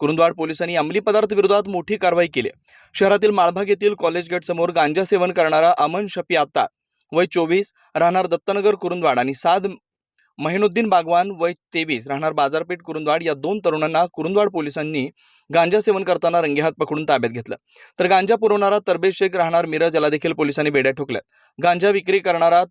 कुरुंदवाड पोलिसांनी अंमली पदार्थ विरोधात मोठी कारवाई केली. शहरातील माळभाग येथील कॉलेज गेट समोर गांजा सेवन करणारा अमन शफी आत्ता वय चोवीस राहणार दत्तनगर कुरुंदवाड आणि साद महिनुद्दीन बागवान वय तेवीस राहणार बाजारपेठ कुरुंदवाड या दोन तरुणांना कुरुंदवाड पोलिसांनी गांजा सेवन करताना रंगेहात पकडून ताब्यात घेतलं. तर गांजा पुरवणारा तरबेज शेख राहणार मिरज याला देखील पोलिसांनी बेड्या ठोकल्यात गांजा विक्री करणारा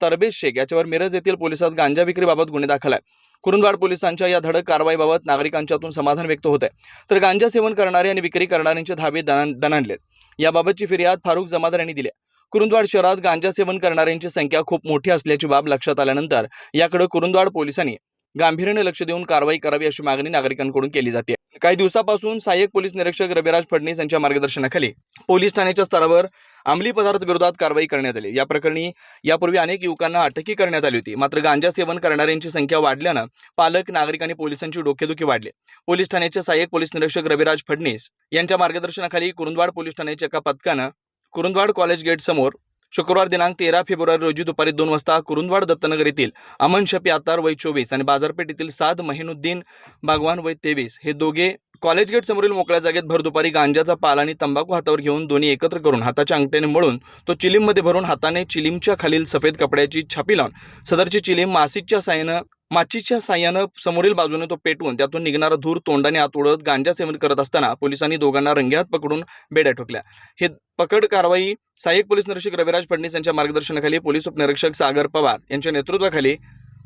तरबेज शेख याच्यावर मिरज येथील पोलिसात गांजा विक्रीबाबत गुन्हे दाखल आहे कुरुंदवाड पोलिसांच्या या धडक कारवाईबाबत नागरिकांच्यातून समाधान व्यक्त होत आहे. तर गांजा सेवन करणारे आणि विक्री करणाऱ्यांचे धाबे दणान दणाणलेत. याबाबतची फिर्याद फारुख जमादार यांनी दिली कुरुंदवाड शहरात गांजा सेवन करणाऱ्यांची संख्या खूप मोठी असल्याची बाब लक्षात आल्यानंतर याकडे कुरुंदवाड पोलिसांनी गांभीर्याने लक्ष देऊन कारवाई करावी अशी मागणी नागरिकांकडून केली जाते. काही दिवसापासून सहाय्यक पोलीस निरीक्षक रविराज फडणीस यांच्या मार्गदर्शनाखाली पोलीस ठाण्याच्या स्तरावर अंमली पदार्थ विरोधात कारवाई करण्यात आली. या प्रकरणी यापूर्वी अनेक युवकांना अटकही करण्यात आली होती. मात्र गांजा सेवन करणाऱ्यांची संख्या वाढल्यानं पालक नागरिक आणि पोलिसांची डोकेदुखी वाढली. पोलीस ठाण्याचे सहाय्यक पोलीस निरीक्षक रविराज फडणीस यांच्या मार्गदर्शनाखाली कुरुंदवाड पोलीस ठाण्याच्या एका पथकानं कुरुंदवाड कॉलेज गेट समोर शुक्रवार दिनांक तेरा फेब्रुवारी रोजी दुपारी दोन वाजता कुरुंदवाड दत्तनगर येथील अमन शफी आतार वय चोवीस आणि बाजारपेठ येथील साद महिनुद्दीन बागवान वय तेवीस हे दोघे कॉलेज गेट समोरील मोकळ्या जागेत भर दुपारी गांजाचा पाल आणि तंबाखू हातावर घेऊन दोन्ही एकत्र करून हाताच्या अंगठ्याने मळून तो चिलीममध्ये भरून हाताने चिलीमच्या खालील सफेद कपड्याची छापी लावून सदरची चिलीम मासिकच्या साह्यानं माचीच्या साह्यानं समोरील बाजूने तो पेटवून त्यातून निघणारा धूर तोंडाने आत उडत गांजा सेवन करत असताना पोलिसांनी दोघांना रंग्यात पकडून बेड्या ठोकल्या. हे पकड कारवाई सहाय्यक पोलीस निरीक्षक रविराज फडणीस यांच्या मार्गदर्शनाखाली पोलीस उपनिरीक्षक सागर पवार यांच्या नेतृत्वाखाली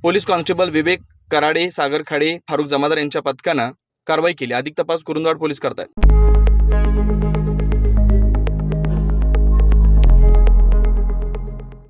पोलीस कॉन्स्टेबल विवेक कराडे सागर खाडे फारुख जमादार यांच्या पथकानं कारवाई केली. अधिक तपास कुरुंदवाड पोलीस करतायत.